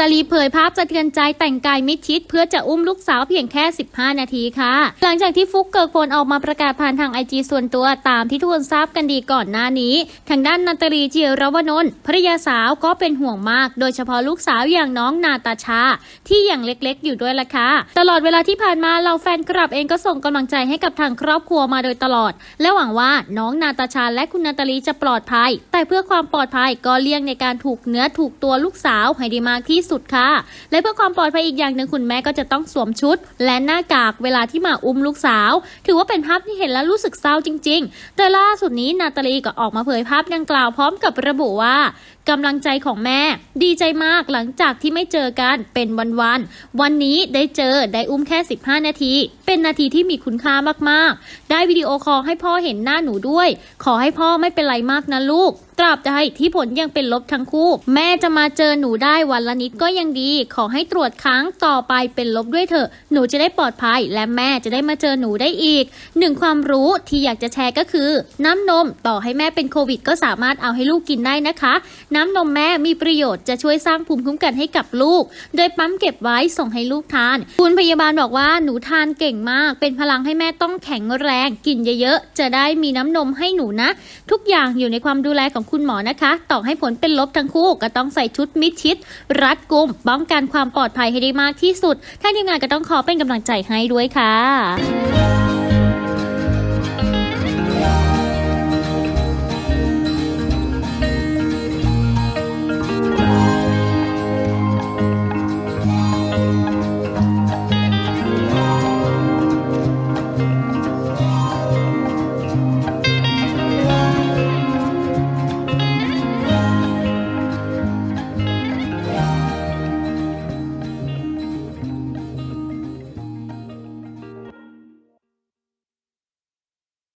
ตาลีเผยภาพสะเทือนใจแต่งกายมิดชิด เพื่อจะอุ้มลูกสาวเพียงแค่ 15 นาทีค่ะ หลังจากที่ฟุกเกิกพลออกมาประกาศผ่านทางไอจีส่วนตัวตามที่ทุกคนทราบกันดีก่อนหน้านี้ ทางด้านนาตาลีเจิรวนนท์ภรรยาสาวก็เป็นห่วงมาก โดยเฉพาะลูกสาวอย่างน้องนาตาชา ที่ยังเล็กๆ อยู่ด้วยล่ะค่ะตลอดเวลาที่ผ่านมาเราแฟนคลับเองก็ส่งกำลังใจให้กับทางครอบครัวมาโดยตลอด และหวังว่าน้องนาตาชาและคุณนาตาลีจะปลอดภัย แต่เพื่อความปลอดภัยก็เลี่ยงในการถูกเนื้อถูกตัวลูกสาวให้ได้มากที่สุดค่ะ และเพื่อความปลอดภัยอีกอย่างหนึ่งคุณแม่ก็จะต้องสวมชุด และหน้ากากเวลาที่มาอุ้มลูกสาว ถือว่าเป็นภาพที่เห็นแล้วรู้สึกเศร้าจริง ๆ แต่ล่าสุดนี้นาตาลีก็ออกมาเผยภาพดังกล่าวพร้อมกับระบุว่ากำลังใจของแม่ ดีใจมากหลังจากที่ไม่เจอกันเป็นวันๆวันนี้ได้เจอได้อุ้มแค่ 15 นาที เป็นนาทีที่มีคุณค่ามากๆ ได้วิดีโอคอลให้พ่อเห็นหน้าหนูด้วย ขอให้พ่อไม่เป็นไรมากนะลูก ตราบใดที่ผลยังเป็นลบทั้งคู่ แม่จะมาเจอหนูได้วันละนิดก็ยังดี ขอให้ตรวจครั้งต่อไปเป็นลบด้วยเถอะ หนูจะได้ปลอดภัย และแม่จะได้มาเจอหนูได้อีกหนึ่งความรู้ที่อยากจะแชร์ก็คือ น้ำนมต่อให้แม่เป็นโควิด ก็สามารถเอาให้ลูกกินได้นะคะ น้ำนมแม่มีประโยชน์จะช่วยสร้างภูมิคุ้มกันให้กับลูก โดยปั๊มเก็บไว้ส่งให้ลูกทาน คุณพยาบาลบอกว่าหนูทานเก่งมาก เป็นพลังให้แม่ต้องแข็งแรง กินเยอะๆจะได้มีน้ำนมให้หนูนะ ทุกอย่างอยู่ในความดูแลของคุณหมอนะคะ ต่อให้ผลเป็นลบทั้งคู่ก็ต้องใส่ชุดมิดชิด รัดกุมป้องกันความปลอดภัยให้ได้มากที่สุดท่านทีมงานก็ต้องขอเป็นกำลังใจให้ด้วยค่ะ